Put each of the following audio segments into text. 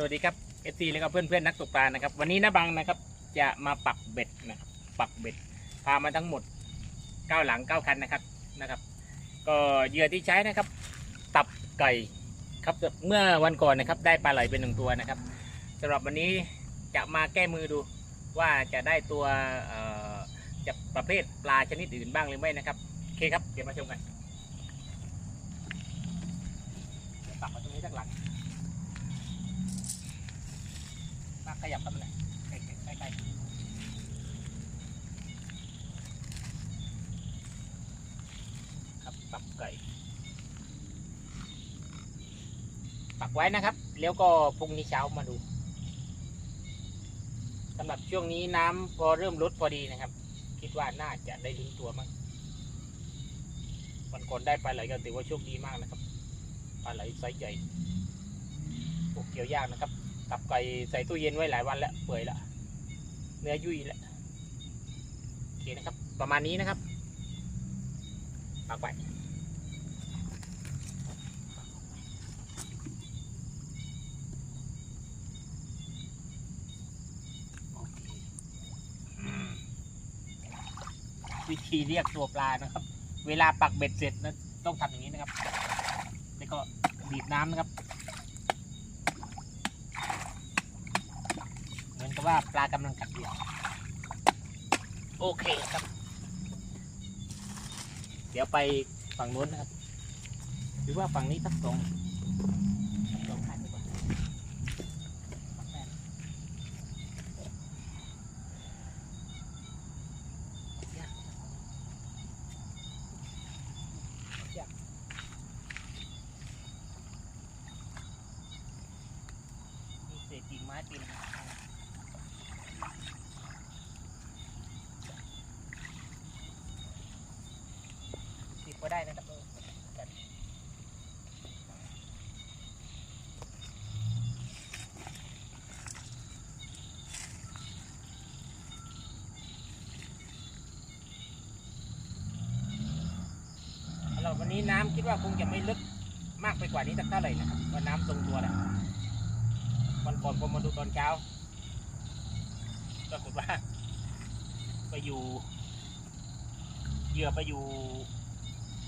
สวัสดีครับเอซีแล้วก็เพื่อนเพื่อนๆนักตกปลานะครับ วันนี้นะบังนะครับ จะมาปักเบ็ดนะครับปักเบ็ด พามาทั้งหมดเก้าหลังเก้าคันนะครับนะครับ ก็เหยื่อที่ใช้นะครับ ตับไก่ครับเมื่อวันก่อนนะครับได้ปลาไหลเป็นหนึ่งตัวนะครับสำหรับวันนี้จะมาแก้มือดูว่าจะได้ตัวจะประเภทปลาชนิดอื่นบ้างหรือไม่นะครับโอเคครับเดี๋ยวมาชมกันปักมาตรงนี้สักหลัง มา ขยับเข้ามาหน่อยใกล้ๆใกล้ๆครับปักไก่ปักไว้นะครับ แล้วก็พรุ่งนี้เช้ามาดูสำหรับช่วงนี้น้ำพอเริ่มลดพอดีนะครับ คิดว่าน่าจะได้ลุ้นตัวมั้งวันก่อนได้ปลาไหลก็ถือว่าโชคดีมากนะครับปลาไหลไซส์ใหญ่พวกเกี่ยวยากนะครับ ตับไก่ใส่ตู้เย็นไว้หลายวันแล้วเปื่อยแล้วเนื้อยุ่ยแล้วโอเคนะครับ ประมาณนี้นะครับปากไปโอเคอืมวิธีเรียกตัวปลานะครับ เวลาปักเบ็ดเสร็จนะต้องทำอย่างนี้นะครับ แล้วก็บีบน้ำนะครับ เหมือนกับว่าปลากำลังกัดเหยื่อโอเคครับ เดี๋ยวไปฝั่งนู้นนะครับหรือว่าฝั่งนี้สักสองสองคันดีกว่าอยากอยากมีเศษกิ่งไม้ปีน สิบก็ได้นะครับเออกันสำหรับวั นี้น้ำคิดว่าคงจะไม่ลึกมากไปกว่านี้สักเท่าไหร่นะครับว่าน้ำทรงตัวแล้ววันก่อนผมมาดูตอนเช้าปรากฏว่า ไปอยู่เหยื่อไปอยู่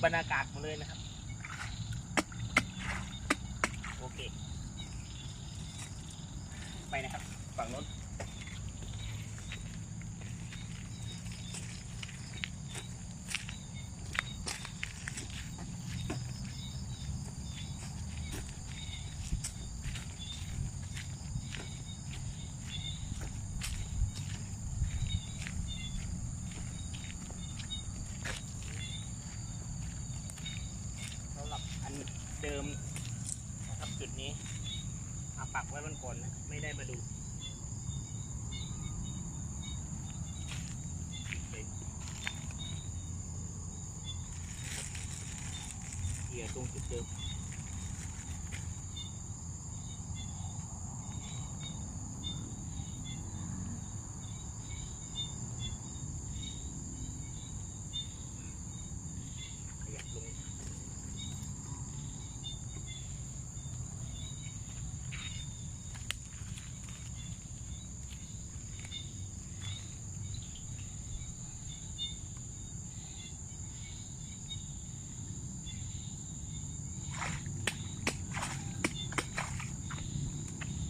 บรรยากาศหมดเลยนะครับ โอเค ไปนะครับ ฝั่งโน้นสำหรับอันเดิมนะครับจุดนี้อา ปักไว้บนก่อนนะไม่ได้มาดูเกี่ยตรงจุดเดิม ขยับลง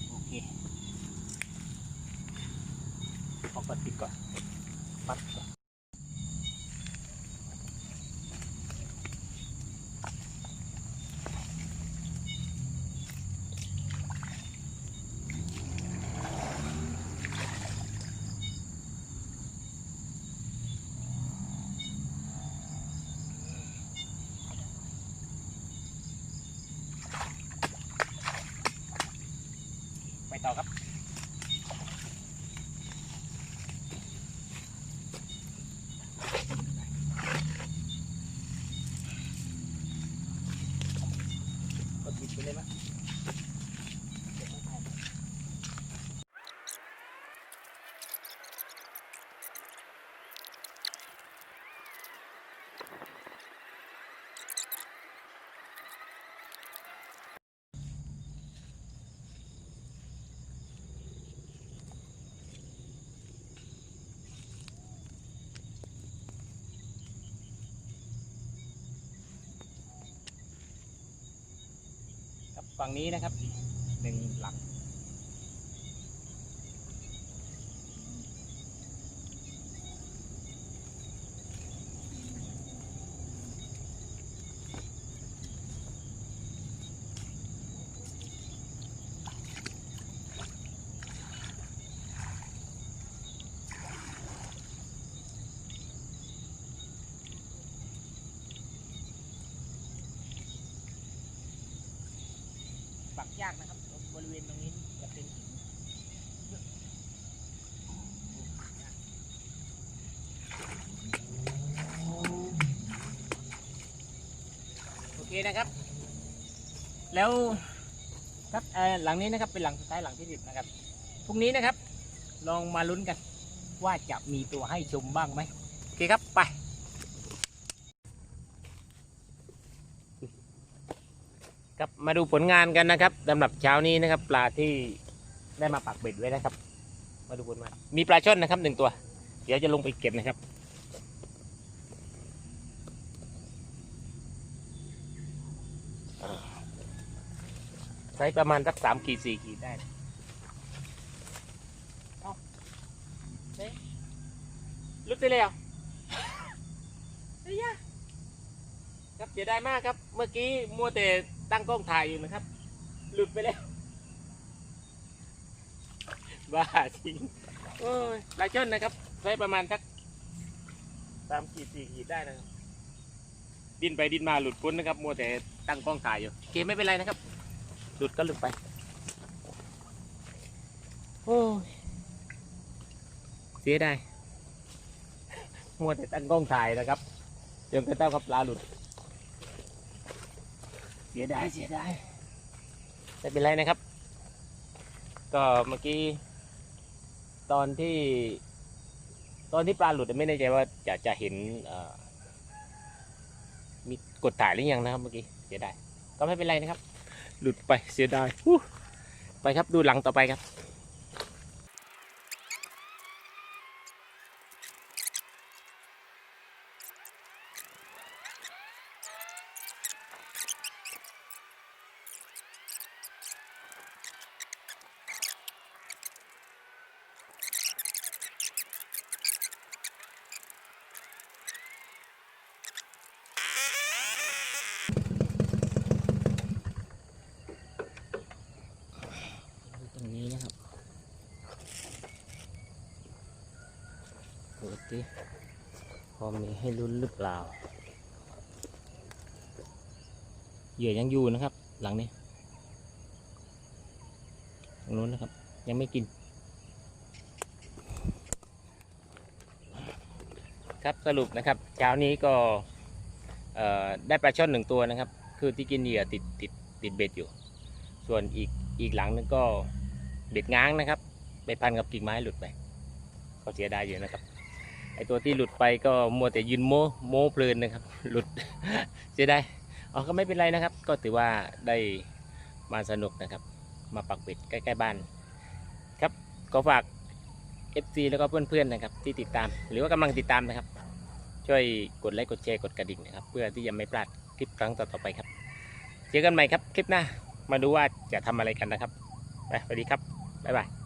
โอเคขอปัดปิดก่อน ปัดก่อน ไป ต่อครับ กดปิดไปเลยมั้ยเดี๋ยวต้องถ่าย ฝั่งนี้นะครับหนึ่งหลัง ยากนะครับ บริเวณตรงนี้จะเป็นหินโอเคนะครับ แล้วครับหลังนี้นะครับเป็นหลังสุดท้ายหลังที่สิบนะครับพรุ่งนี้นะครับ ลองมาลุ้นกันว่าจะมีตัวให้ชมบ้างไหมโอเคครับไป ครับ มาดูผลงานกันนะครับสำหรับเช้านี้นะครับ ปลาที่ได้มาปักเบ็ดไว้นะครับ มาดูผลงานมีปลาช่อนนะครับหนึ่งตัว เดี๋ยวจะลงไปเก็บนะครับอ่าไซส์ประมาณสักสามขีดสี่ขีดได้นะเอาเฮ้ยลุกได้แล้วเฮ้ยครับเสียดายมากครับ เมื่อกี้มัวแต่ ตั้งกล้องถ่ายอยู่นะครับ หลุดไปแล้วบ้าจริงโอ้ยลายเชิญนะครับใช้ประมาณสักสามขีดสี่ขีดได้นะครับ ดินไปดินมาหลุดพ้นนะครับ มัวแต่ตั้งกล้องถ่ายอยู่โอเคไม่เป็นไรนะครับ หลุดก็หลุดไป โอ้ยเสียดายมัวแต่ตั้งกล้องถ่ายนะครับจนกระทั่งกับปลาหลุด เสียดายเสียดายไม่เป็นไรนะครับ ก็เมื่อกี้ ตอนที่ ตอนที่ปลาหลุดไม่แน่ใจว่าจะจะเห็นเอ่อมีกดถ่ายหรือยังนะครับ เมื่อกี้เสียดายก็ไม่เป็นไรนะครับ หลุดไปเสียดายอู้ไปครับดูหลังต่อไปครับ ตรงนี้นะครับดูสิ พอมีให้ลุ้นหรือเปล่า เหยื่อยังอยู่นะครับ หลังนี้ตรงนู้นนะครับ ยังไม่กิน ครับสรุปนะครับ เช้านี้ก็ได้ปลาช่อนหนึ่งตัวนะครับ คือที่กินเหยื่อติดติดติดเบ็ดอยู่ ส่วนอีกอีกหลังนึงก็เบ็ดง้างนะครับ ไปพันกับกิ่งไม้หลุดไป ก็เสียดายอยู่นะครับ อตัวที่หลุดไปก็มัวแต่ยืนโมโมเพลินนะครับ หลุดเสียดายอ๋อก็ไม่เป็นไรนะครับ ก็ถือว่าได้มาสนุกนะครับ มาปักเบ็ดใกล้ๆบ้านครับก็ฝาก FC แล้วก็เพื่อนๆนะครับ ที่ติดตาม หรือว่ากำลังติดตามนะครับ ช่วยกดไลค์กดแชร์กดกระดิ่งนะครับ เพื่อที่จะไม่พลาดคลิปครั้งต่อๆไปครับ เจอกันใหม่ครับคลิปหน้ามาดูว่าจะทำอะไรกันนะครับไปสวัสดีครับบ๊ายบาย